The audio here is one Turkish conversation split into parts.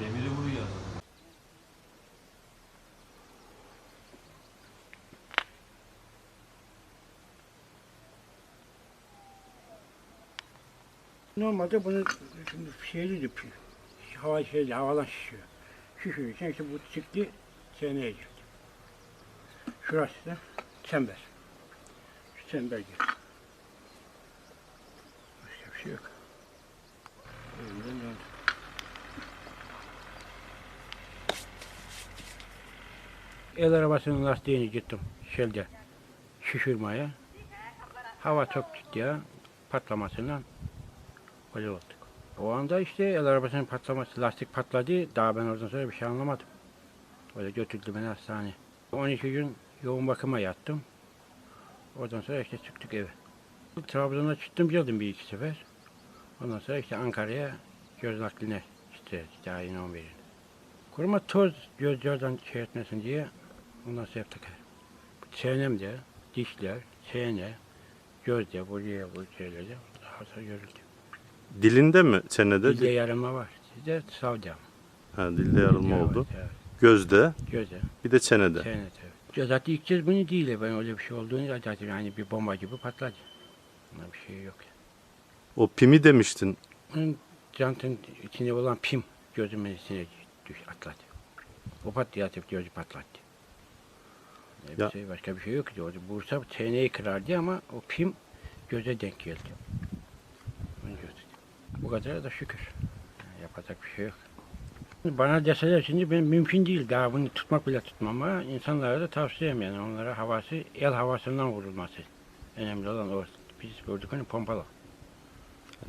Demiri vuruyor. Normalde bunu şimdi şeyli dipiyor. Hava şeyli, havadan şişiyor. Şişiyor. İçine işte bu çıktı, çeneye girdi. Şurası da çember. Şu çember girdi. Başka bir şey yok. Öyle El arabasının lastiğini gittim şelde şişirmeye. Hava çok gitti patlamasından öyle olduk. O anda işte el arabasının patlaması, lastik patladı. Daha ben oradan sonra bir şey anlamadım. Öyle götürdü beni hastaneye. 12 gün yoğun bakıma yattım. Oradan sonra işte çıktık eve. Trabzon'a çıktım geldim bir iki sefer. Ondan sonra işte Ankara'ya göz nakline işte daha yine 11'in. Kuruma toz gözlerden şey etmesin diye ondan sonra yaptık. Çenemde, dişler, çene, gözde, buraya bu şeylerde hasar görüldü. Dilinde mi çenede? Dilde yarılma var. Sizde savcam. Ha, dilde yarılma Evet, oldu. Evet, Gözde, göze, bir de çenede. çene tabii. Ya zaten ilk kez bunu değil. Ben öyle bir şey olduğunu zaten yani bir bomba gibi patladı. Buna bir şey yok. O pimi demiştin. Onun jantın içinde olan pim gözümün içine düş, atladı. O patlayatıp gözü patlattı. Ne bir Ya- şey, başka bir şey yok. Orada Bursa çeneyi kırardı ama o pim göze denk geldi. Onu gördük. Bu kadar da şükür. Yani yapacak bir şey yok. Bana deseler şimdi ben mümkün değil daha bunu tutmak bile tutmam ama insanlara da tavsiyem yani onlara havası el havasından vurulması. Önemli olan o. Biz gördük hani pompalı.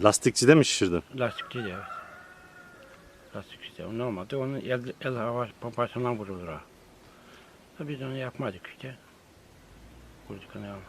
Lastikçide mi şişirdin? Lastikçi de evet. Lastikçi de. Normalde onun el, el hava pompasından vurulur ha. Biz onu yapmadık işte. Vurduk onu ama.